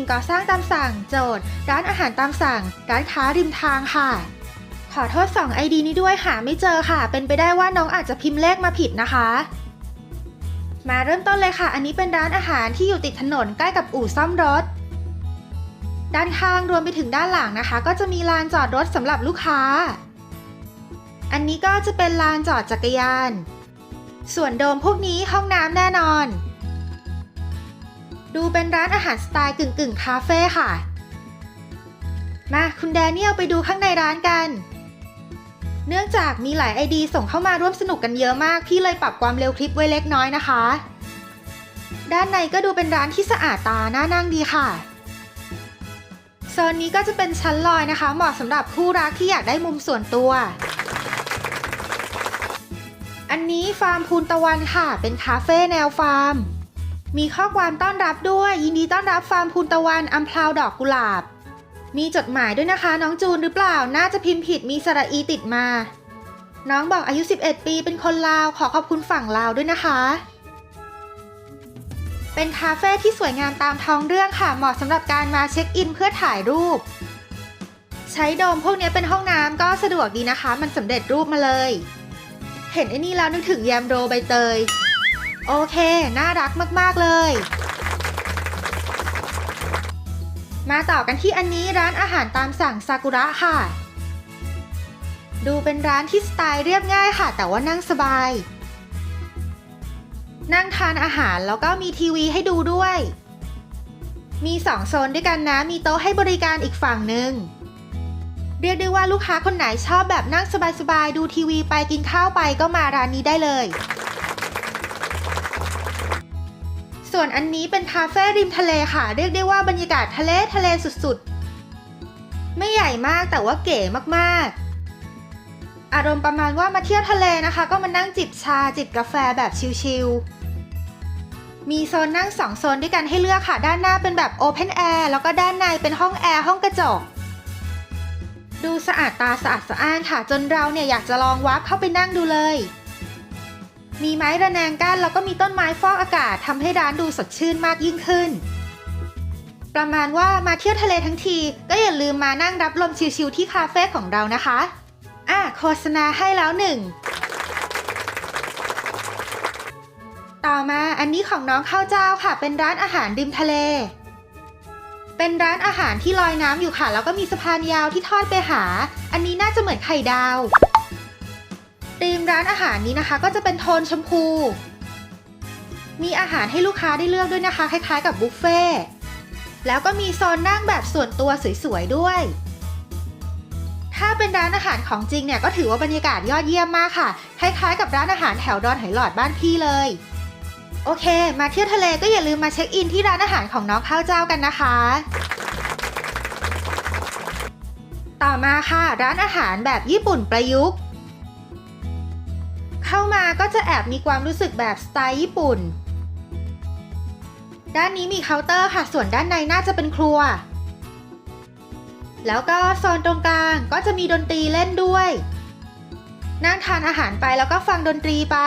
งก่อสร้างตามสั่ง โจทย์ ร้านอาหารตามสั่ง ร้านค้าริมทางค่ะ ขอโทษ2 ID นี้ด้วยหาไม่เจอค่ะ เป็นไปได้ว่าน้องอาจจะพิมพ์เลขมาผิดนะคะ มาเริ่มต้นเลยค่ะ อันนี้เป็นร้านอาหารที่อยู่ติดถนนใกล้กับอู่ซ่อมรถ ด้านข้างรวมไปถึงด้านหลังนะคะ ก็จะมีลานจอดรถสำหรับลูกค้า อันนี้ก็จะเป็นลานจอดจักรยาน ส่วนโดมพวกนี้ห้องน้ำแน่นอน ดูเป็นร้านอาหารสไตล์กึ่งกึ่งคาเฟ่ค่ะ มาคุณแดเนียลไปดูข้างในร้านกัน เนื่องจากมีหลายไอดีส่งเข้ามาร่วมสนุกกันเยอะมาก พี่เลยปรับความเร็วคลิปไว้เล็กน้อยนะคะ ด้านในก็ดูเป็นร้านที่สะอาดตาน่านั่งดีค่ะโซนนี้ก็จะเป็นชั้นลอยนะคะ เหมาะสำหรับคู่รักที่อยากได้มุมส่วนตัว อันนี้ฟาร์มพูนตะวันค่ะ เป็นคาเฟ่แนวฟาร์ม มีข้อความต้อนรับด้วย ยินดีต้อนรับฟาร์มพูนตะวันอัมพลาวดอกกุหลาบ มีจดหมายด้วยนะคะ น้องจูนหรือเปล่า น่าจะพิมพ์ผิดมีสระอีติดมา น้องบอกอายุ 11 ปีเป็นคนลาว ขอขอบคุณฝั่งลาวด้วยนะคะ เป็นคาเฟ่ที่สวยงามตามท้องเรื่องค่ะ เหมาะสำหรับการมาเช็คอินเพื่อถ่ายรูป ใช้โดมพวกนี้เป็นห้องน้ำก็สะดวกดีนะคะ มันสำเร็จรูปมาเลย เห็นไอ้นี่แล้วนึกถึงแยมโรใบเตย โอเค น่ารักมากๆเลย มาต่อกันที่อันนี้ร้านอาหารตามสั่งซากุระค่ะ ดูเป็นร้านที่สไตล์เรียบง่ายค่ะ แต่ว่านั่งสบาย นั่งทานอาหารแล้วก็มีทีวีให้ดูด้วย มีสองโซนด้วยกันนะ มีโต๊ะให้บริการอีกฝั่งหนึ่งเรียกได้ว่าลูกค้าคนไหนชอบแบบนั่งสบายๆ ดูทีวีไปกินข้าวไปก็มาร้านนี้ได้เลย ส่วนอันนี้เป็นคาเฟ่ริมทะเลค่ะ เรียกได้ว่าบรรยากาศทะเลทะเลสุดๆ ไม่ใหญ่มากแต่ว่าเก๋มากๆ อารมณ์ประมาณว่ามาเที่ยวทะเลนะคะ ก็มานั่งจิบชาจิบกาแฟแบบชิลๆ มีโซนนั่งสองโซนด้วยกันให้เลือกค่ะ ด้านหน้าเป็นแบบโอเพนแอร์แล้วก็ด้านในเป็นห้องแอร์ห้องกระจกดูสะอาดตาสะอาดสะอ้านค่ะ จนเราเนี่ยอยากจะลองวับเข้าไปนั่งดูเลย มีไม้ระแนงกั้นแล้วก็มีต้นไม้ฟอกอากาศทำให้ร้านดูสดชื่นมากยิ่งขึ้น ประมาณว่ามาเที่ยวทะเลทั้งที ก็อย่าลืมมานั่งรับลมชิลๆที่คาเฟ่ของเรานะคะ อะโฆษณาให้แล้วหนึ่ง ต่อมาอันนี้ของน้องข้าวเจ้าค่ะ เป็นร้านอาหารริมทะเล เป็นร้านอาหารที่ลอยน้ำอยู่ค่ะ แล้วก็มีสะพานยาวที่ทอดไปหา อันนี้น่าจะเหมือนไข่ดาว ธีมร้านอาหารนี้นะคะ ก็จะเป็นโทนชมพู มีอาหารให้ลูกค้าได้เลือกด้วยนะคะ คล้ายๆกับบุฟเฟ่แล้วก็มีโซนนั่งแบบส่วนตัวสวยๆด้วย ถ้าเป็นร้านอาหารของจริงเนี่ยก็ถือว่าบรรยากาศยอดเยี่ยมมากค่ะ คล้ายๆกับร้านอาหารแถวดอนไหหลอดบ้านพี่เลย โอเค มาเที่ยวทะเลก็อย่าลืมมาเช็คอินที่ร้านอาหารของน้องข้าวเจ้ากันนะคะ ต่อมาค่ะ ร้านอาหารแบบญี่ปุ่นประยุกต์ เข้ามาก็จะแอบมีความรู้สึกแบบสไตล์ญี่ปุ่น ด้านนี้มีเคาน์เตอร์ค่ะ ส่วนด้านในน่าจะเป็นครัว แล้วก็โซนตรงกลางก็จะมีดนตรีเล่นด้วย นั่งทานอาหารไปแล้วก็ฟังดนตรีไป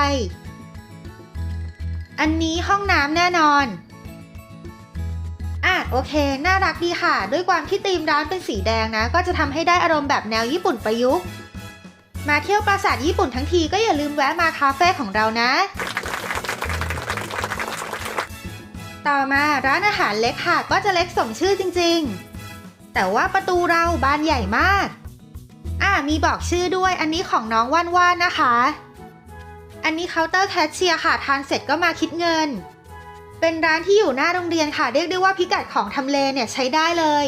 อันนี้ห้องน้ำแน่นอนอะโอเค น่ารักดีค่ะ ด้วยความที่ธีมร้านเป็นสีแดงนะ ก็จะทำให้ได้อารมณ์แบบแนวญี่ปุ่นประยุกต์ มาเที่ยวปราสาทญี่ปุ่นทั้งทีก็อย่าลืมแวะมาคาเฟ่ของเรานะ ต่อมาร้านอาหารเล็กค่ะก็จะเล็กสมชื่อจริงๆ แต่ว่าประตูเราบานใหญ่มาก อ่ามีบอกชื่อด้วยอันนี้ของน้องว่านว่านนะคะ อันนี้เคาน์เตอร์แคชเชียร์ค่ะทานเสร็จก็มาคิดเงิน เป็นร้านที่อยู่หน้าโรงเรียนค่ะเรียกได้ว่าพิกัดของทำเลเนี่ยใช้ได้เลย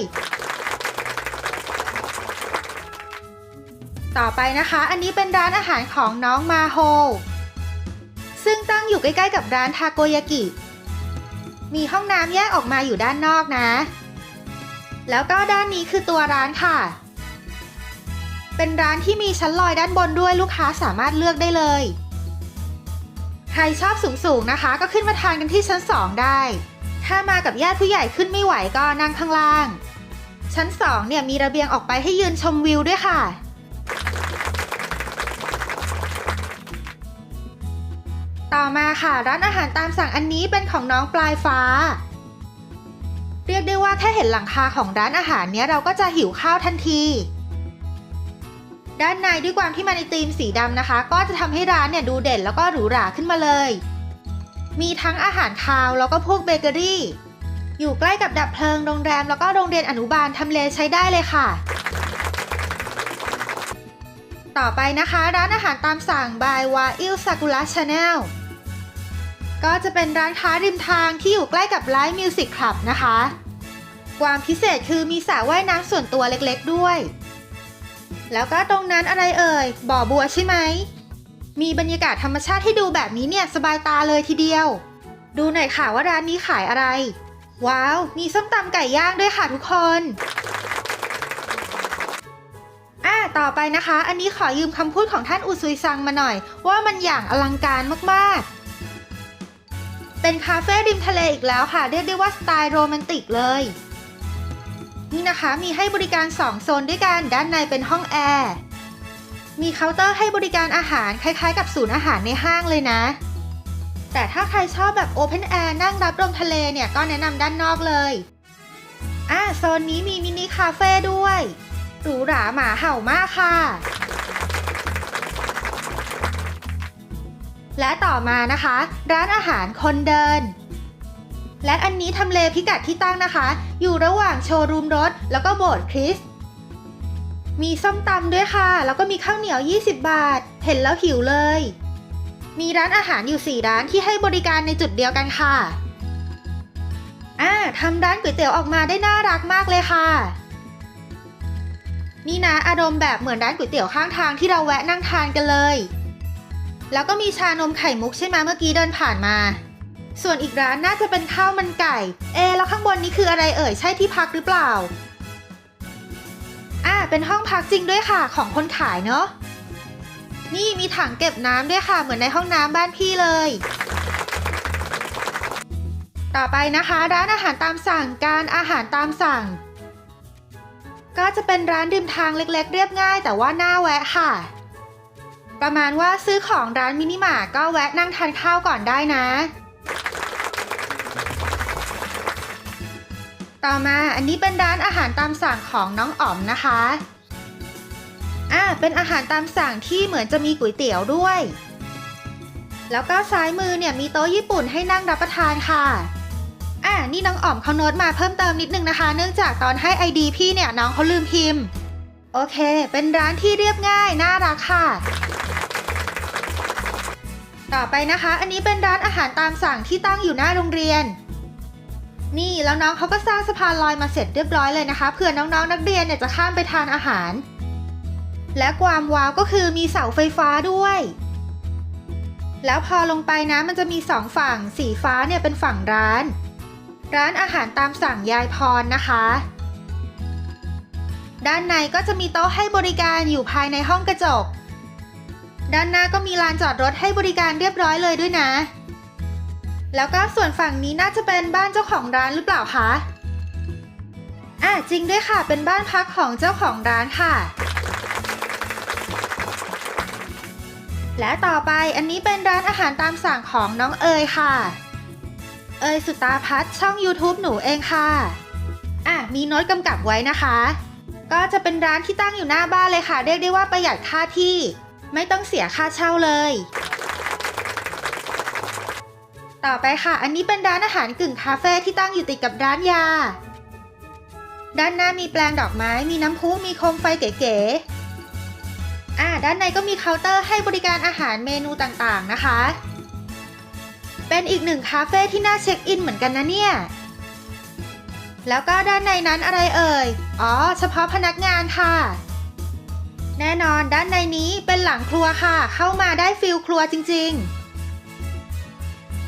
ต่อไปนะคะ อันนี้เป็นร้านอาหารของน้องมาโฮ ซึ่งตั้งอยู่ใกล้ๆกับร้านทาโกยากิ มีห้องน้ำแยกออกมาอยู่ด้านนอกนะ แล้วก็ด้านนี้คือตัวร้านค่ะ เป็นร้านที่มีชั้นลอยด้านบนด้วยลูกค้าสามารถเลือกได้เลย ใครชอบสูงๆนะคะ ก็ขึ้นมาทานกันที่ชั้น 2 ได้ ถ้ามากับญาติผู้ใหญ่ขึ้นไม่ไหวก็นั่งข้างล่าง ชั้น 2 เนี่ยมีระเบียงออกไปให้ยืนชมวิวด้วยค่ะ ต่อมาค่ะ ร้านอาหารตามสั่งอันนี้เป็นของน้องปลายฟ้า เรียกได้ว่าแค่เห็นหลังคาของร้านอาหารเนี้ยเราก็จะหิวข้าวทันที ด้านในด้วยความที่มาในธีมสีดำนะคะ ก็จะทำให้ร้านเนี่ยดูเด่นแล้วก็หรูหราขึ้นมาเลย มีทั้งอาหารคาวแล้วก็พวกเบเกอรี่ อยู่ใกล้กับดับเพลิงโรงแรมแล้วก็โรงเรียนอนุบาลทำเลใช้ได้เลยค่ะต่อไปนะคะ ร้านอาหารตามสั่ง by w a i l Sakura Channel ก็ ก็จะเป็นร้านค้าริมทางที่อยู่ใกล้กับ Live Music Club นะคะ ความพิเศษคือมีสระว่ายน้ำส่วนตัวเล็กๆด้วย แล้วก็ตรงนั้นอะไรเอ่ย บ่อบัวใช่ไหม มีบรรยากาศธรรมชาติให้ดูแบบนี้เนี่ยสบายตาเลยทีเดียว ดูหน่อยค่ะว่าร้านนี้ขายอะไร ว้าว มีส้มตำไก่ย่างด้วยค่ะทุกคนอ่าต่อไปนะคะ อันนี้ขอยืมคำพูดของท่านอุซุยซังมาหน่อย ว่ามันอย่างอลังการมากๆ เป็นคาเฟ่ริมทะเลอีกแล้วค่ะ เรียกได้ว่าสไตล์โรแมนติกเลย นี่นะคะมีให้บริการ 2 โซนด้วยกัน ด้านในเป็นห้องแอร์ มีเคาน์เตอร์ให้บริการอาหารคล้ายๆ กับศูนย์อาหารในห้างเลยนะ แต่ถ้าใครชอบแบบโอเพนแอร์นั่งรับลมทะเลเนี่ยก็แนะนำด้านนอกเลยอ่าโซนนี้มีมินิคาเฟ่ด้วยหรูหราหมาเห่ามากค่ะ และต่อมานะคะ ร้านอาหารคนเดิน และอันนี้ทำเลพิกัดที่ตั้งนะคะ อยู่ระหว่างโชว์รูมรถ แล้วก็โบสถ์คริสมีส้มตำด้วยค่ะ แล้วก็มีข้าวเหนียว 20 บาท เห็นแล้วหิวเลย มีร้านอาหารอยู่ 4 ร้านที่ให้บริการในจุดเดียวกันค่ะอ่าทำร้านก๋วยเตี๋ยวออกมาได้น่ารักมากเลยค่ะ นี่นะอารมณ์แบบเหมือนร้านก๋วยเตี๋ยวข้างทางที่เราแวะนั่งทานกันเลย แล้วก็มีชานมไข่มุกใช่ไหมเมื่อกี้เดินผ่านมา ส่วนอีกร้านน่าจะเป็นข้าวมันไก่ เอ แล้วข้างบนนี้คืออะไรเอ่ย ใช่ที่พักหรือเปล่า อ่า เป็นห้องพักจริงด้วยค่ะของคนขายเนาะ นี่มีถังเก็บน้ำด้วยค่ะเหมือนในห้องน้ำบ้านพี่เลย ต่อไปนะคะ ร้านอาหารตามสั่งการอาหารตามสั่ง ก็จะเป็นร้านริมทางเล็ก ๆ เรียบง่าย แต่ว่าน่าแวะค่ะ ประมาณว่าซื้อของร้านมินิมาร์ก็แวะนั่งทานข้าวก่อนได้นะ ต่อมาอันนี้เป็นร้านอาหารตามสั่งของน้องอ๋อมนะคะอ่าเป็นอาหารตามสั่งที่เหมือนจะมีก๋วยเตี๋ยวด้วย แล้วก็ซ้ายมือเนี่ยมีโต๊ะญี่ปุ่นให้นั่งรับประทานค่ะอ่านี่น้องอ๋อมเขาโน้ตมาเพิ่มเติมนิดนึงนะคะ เนื่องจากตอนให้ไอดีพี่เนี่ยน้องเขาลืมพิมพ์ โอเค เป็นร้านที่เรียบง่ายน่ารักค่ะ ต่อไปนะคะ อันนี้เป็นร้านอาหารตามสั่งที่ตั้งอยู่หน้าโรงเรียน นี่แล้วน้องเขาก็สร้างสะพานลอยมาเสร็จเรียบร้อยเลยนะคะเผื่อน้องๆนนักเรียนเนี่ยจะข้ามไปทานอาหาร และความว้าวก็คือมีเสาไฟฟ้าด้วย แล้วพอลงไปนะมันจะมีสองฝั่งสีฟ้าเนี่ยเป็นฝั่งร้าน ร้านอาหารตามสั่งยายพรนะคะด้านในก็จะมีโต๊ะให้บริการอยู่ภายในห้องกระจก ด้านหน้าก็มีลานจอดรถให้บริการเรียบร้อยเลยด้วยนะ แล้วก็ส่วนฝั่งนี้น่าจะเป็นบ้านเจ้าของร้านหรือเปล่าคะอะจริงด้วยค่ะ เป็นบ้านพักของเจ้าของร้านค่ะ และต่อไปอันนี้เป็นร้านอาหารตามสั่งของน้องเอยค่ะ เอยสุตาพัฒน์ช่อง YouTube หนูเองค่ะอะมีโน้ตกำกับไว้นะคะ ก็จะเป็นร้านที่ตั้งอยู่หน้าบ้านเลยค่ะ เรียกได้ว่าประหยัดค่าที่ ไม่ต้องเสียค่าเช่าเลย ต่อไปค่ะ อันนี้เป็นร้านอาหารกึ่งคาเฟ่ที่ตั้งอยู่ติดกับร้านยา ด้านหน้ามีแปลงดอกไม้ มีน้ำพุมีโคมไฟเก๋ๆ อ่า ด้านในก็มีเคาน์เตอร์ให้บริการอาหารเมนูต่างๆนะคะ เป็นอีกหนึ่งคาเฟ่ที่น่าเช็คอินเหมือนกันนะเนี่ยแล้วก็ด้านในนั้นอะไรเอ่ย อ๋อ เฉพาะพนักงานค่ะ แน่นอนด้านในนี้เป็นหลังครัวค่ะ เข้ามาได้ฟิลครัวจริง ๆ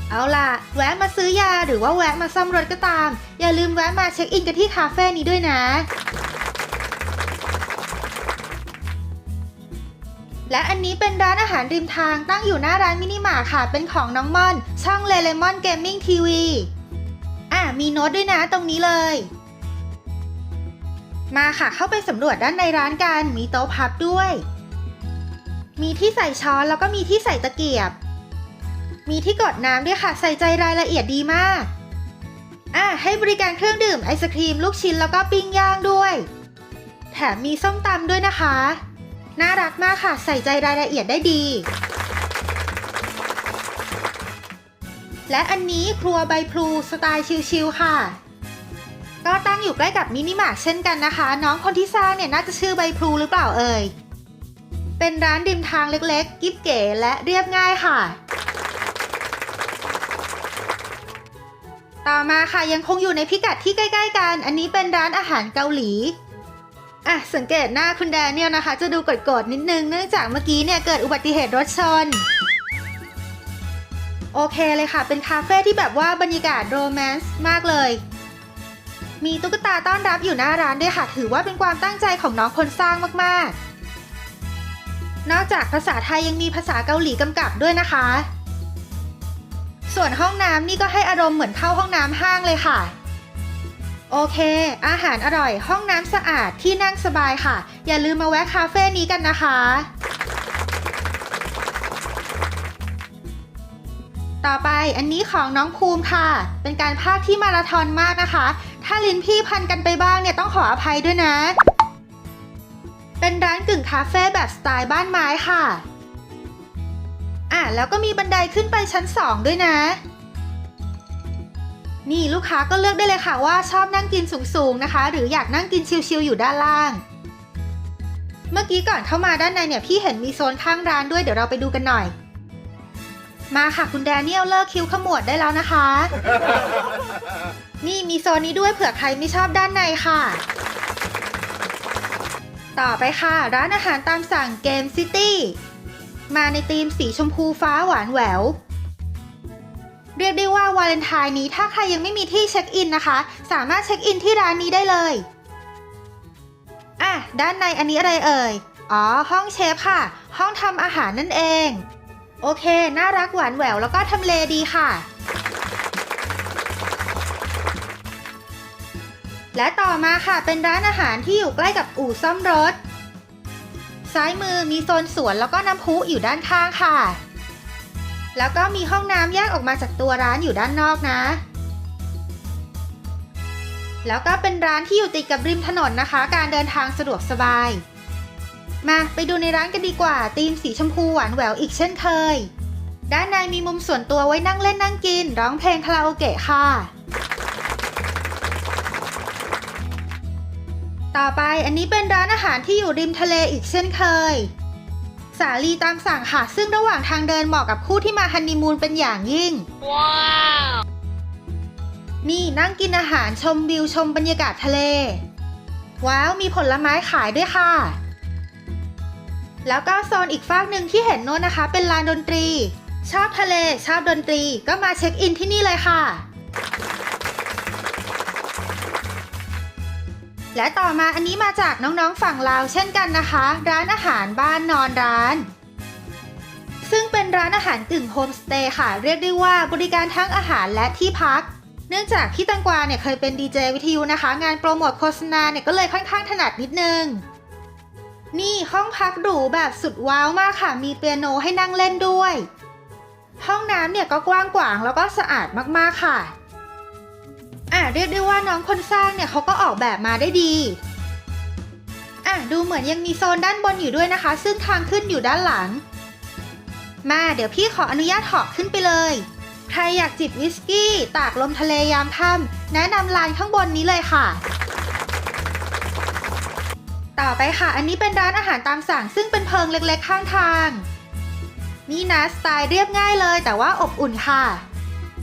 เอาล่ะ แวะมาซื้อยาหรือว่าแวะมาซ่อมรถก็ตาม อย่าลืมแวะมาเช็คอินกันที่คาเฟ่นี้ด้วยนะ และอันนี้เป็นร้านอาหารริมทางตั้งอยู่หน้าร้านมินิมาร์ค่ะ เป็นของน้องม่อน ช่องเลเลมอนเกมมิ่งทีวีอะมีโน้ตด้วยนะตรงนี้เลย มาค่ะเข้าไปสำรวจด้านในร้านกัน มีโต๊ะพับด้วย มีที่ใส่ช้อนแล้วก็มีที่ใส่ตะเกียบ มีที่กดน้ำด้วยค่ะ ใส่ใจรายละเอียดดีมาก อะให้บริการเครื่องดื่มไอศครีม ลูกชิ้นแล้วก็ปิ้งย่างด้วย แถมมีส้มตำด้วยนะคะ น่ารักมากค่ะ ใส่ใจรายละเอียดได้ดี และอันนี้ครัวใบพลูสไตล์ชิลๆค่ะ ก็ตั้งอยู่ใกล้กับมินิมาร์ทเช่นกันนะคะ น้องคนที่สร้างเนี่ยน่าจะชื่อใบพลูหรือเปล่าเอ่ย เป็นร้านริมทางเล็กๆ กิ๊บเก๋และเรียบง่ายค่ะ ต่อมาค่ะยังคงอยู่ในพิกัดที่ใกล้ ๆ กัน อันนี้เป็นร้านอาหารเกาหลีอะสังเกตหน้าคุณแดเนียลนะคะ จะดูกดๆนิดนึงเนื่องจากเมื่อกี้เนี่ยเกิดอุบัติเหตุรถชนโอเคเลยค่ะ เป็นคาเฟ่ที่แบบว่าบรรยากาศโรแมนต์มากเลย มีตุ๊กตาต้อนรับอยู่หน้าร้านด้วยค่ะถือว่าเป็นความตั้งใจของน้องคนสร้างมากๆ นอกจากภาษาไทยยังมีภาษาเกาหลีกำกับด้วยนะคะ ส่วนห้องน้ำนี่ก็ให้อารมณ์เหมือนเข้าห้องน้ำห้างเลยค่ะ โอเค อาหารอร่อย ห้องน้ำสะอาดที่นั่งสบายค่ะ อย่าลืมมาแวะคาเฟ่นี้กันนะคะ ต่อไปอันนี้ของน้องภูมิค่ะ เป็นการพากย์ที่มาราธอนมากนะคะ ถ้าลิ้นพี่พันกันไปบ้างเนี่ยต้องขออภัยด้วยนะ เป็นร้านกึ่งคาเฟ่แบบสไตล์บ้านไม้ค่ะ อะแล้วก็มีบันไดขึ้นไปชั้น2ด้วยนะ นี่ลูกค้าก็เลือกได้เลยค่ะว่าชอบนั่งกินสูงๆนะคะ หรืออยากนั่งกินชิลๆอยู่ด้านล่าง เมื่อกี้ก่อนเข้ามาด้านในเนี่ยพี่เห็นมีโซนข้างร้านด้วยเดี๋ยวเราไปดูกันหน่อยมาค่ะคุณแดเนียลเลิกคิ้วขมวดได้แล้วนะคะ นี่มีโซนนี้ด้วยเผื่อใครไม่ชอบด้านในค่ะ ต่อไปค่ะ ร้านอาหารตามสั่งเกมซิตี้มาในธีมสีชมพูฟ้าหวานแหวว เรียกได้ว่าวาเลนไทน์นี้ถ้าใครยังไม่มีที่เช็คอินนะคะ สามารถเช็คอินที่ร้านนี้ได้เลยอะด้านในอันนี้อะไรเอ่ย อ๋อ ห้องเชฟค่ะ ห้องทำอาหารนั่นเอง โอเค น่ารักหวานแหววแล้วก็ทำเลดีค่ะ และต่อมาค่ะเป็นร้านอาหารที่อยู่ใกล้กับอู่ซ่อมรถ ซ้ายมือมีโซนสวนแล้วก็น้ำพุอยู่ด้านข้างค่ะ แล้วก็มีห้องน้ำแยกออกมาจากตัวร้านอยู่ด้านนอกนะ แล้วก็เป็นร้านที่อยู่ติดกับริมถนนนะคะ การเดินทางสะดวกสบาย มาไปดูในร้านกันดีกว่าธีมสีชมพูหวานแหววอีกเช่นเคย ด้านในมีมุมส่วนตัวไว้นั่งเล่นนั่งกิน ร้องเพลงคาราโอเกะค่ะ ต่อไปอันนี้เป็นร้านอาหารที่อยู่ริมทะเลอีกเช่นเคย สาลีตามสั่งค่ะ ซึ่งระหว่างทางเดินเหมาะกับคู่ที่มาฮันนีมูนเป็นอย่างยิ่ง ว้าว นี่นั่งกินอาหารชมวิวชมบรรยากาศทะเล ว้าว มีผลไม้ขายด้วยค่ะ แล้วก็โซนอีกฝากหนึ่งที่เห็นโน้นนะคะ เป็นลานดนตรี ชอบทะเล ชอบดนตรี ก็มาเช็คอินที่นี่เลยค่ะ และต่อมาอันนี้มาจากน้องๆฝั่งลาวเช่นกันนะคะ ร้านอาหารบ้านนอนร้าน ซึ่งเป็นร้านอาหารกึ่งโฮมสเตย์ค่ะ เรียกได้ว่าบริการทั้งอาหารและที่พัก เนื่องจากพี่ตังกวาเนี่ยเคยเป็นดีเจวิทยุนะคะ งานโปรโมทโฆษณาเนี่ยก็เลยค่อนข้างถนัดนิดนึง นี่ห้องพักหรูแบบสุดว้าวมากค่ะ มีเปียโนให้นั่งเล่นด้วย ห้องน้ำเนี่ยก็กว้างขวางแล้วก็สะอาดมากๆค่ะ อะเรียกได้ว่าน้องคนสร้างเนี่ยเขาก็ออกแบบมาได้ดีอะดูเหมือนยังมีโซนด้านบนอยู่ด้วยนะคะ ซึ่งทางขึ้นอยู่ด้านหลัง มาเดี๋ยวพี่ขออนุญาตเหาะขึ้นไปเลย ใครอยากจิบวิสกี้ ตากลมทะเลยามค่ำแนะนำลานข้างบนนี้เลยค่ะ ต่อไปค่ะ อันนี้เป็นร้านอาหารตามสั่ง ซึ่งเป็นเพิงเล็กๆข้างทาง นี่นะสไตล์เรียบง่ายเลย แต่ว่าอบอุ่นค่ะ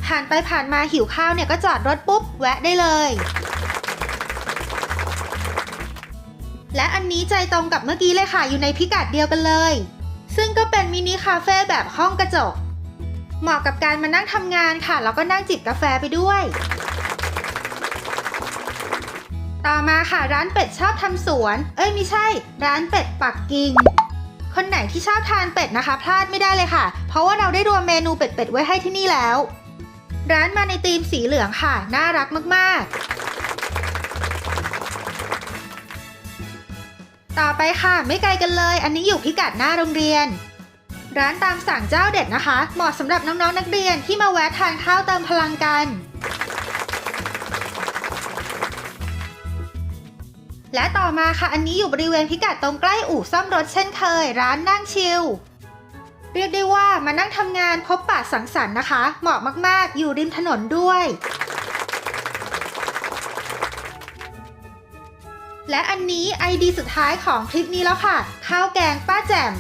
ผ่านไปผ่านมาหิวข้าวเนี่ยก็จอดรถปุ๊บ แวะได้เลย และอันนี้ใจตรงกับเมื่อกี้เลยค่ะอยู่ในพิกัดเดียวกันเลย ซึ่งก็เป็นมินิคาเฟ่แบบห้องกระจก เหมาะกับการมานั่งทำงานค่ะ แล้วก็นั่งจิบกาแฟไปด้วย ต่อมาค่ะร้านเป็ดชอบทำสวน เอ้ยไม่ใช่ ร้านเป็ดปักกิ่งคนไหนที่ชอบทานเป็ดนะคะ พลาดไม่ได้เลยค่ะ เพราะว่าเราได้รวมเมนูเป็ดๆไว้ให้ที่นี่แล้ว ร้านมาในธีมสีเหลืองค่ะ น่ารักมากๆ ต่อไปค่ะไม่ไกลกันเลย อันนี้อยู่พิกัดหน้าโรงเรียน ร้านตามสั่งเจ้าเด็ดนะคะ เหมาะสำหรับน้องๆนักเรียนที่มาแวะทานข้าวเติมพลังกัน และต่อมาค่ะอันนี้อยู่บริเวณพิกัดตรงใกล้อู่ซ่อมรถเช่นเคย ร้านนั่งชิล เรียกได้ว่ามานั่งทำงานพบปะสังสรรค์นะคะ เหมาะมากๆ อยู่ริมถนนด้วย และอันนี้ไอดีสุดท้ายของคลิปนี้แล้วค่ะ ข้าวแกงป้าแจ่ม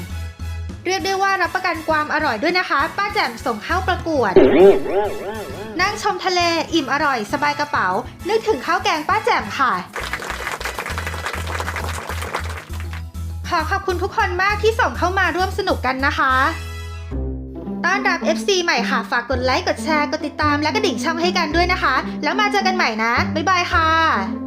เรียกได้ว่ารับประกันความอร่อยด้วยนะคะ ป้าแจ่มส่งเข้าประกวด นั่งชมทะเลอิ่มอร่อยสบายกระเป๋า นึกถึงข้าวแกงป้าแจ่มค่ะ ขอขอบคุณทุกคนมากที่ส่งเข้ามาร่วมสนุกกันนะคะ ต้อนรับ FC ใหม่ค่ะ ฝากกดไลค์ กดแชร์ กดติดตามและกระดิ่งช่องให้กันด้วยนะคะ แล้วมาเจอกันใหม่นะ บ๊ายบายค่ะ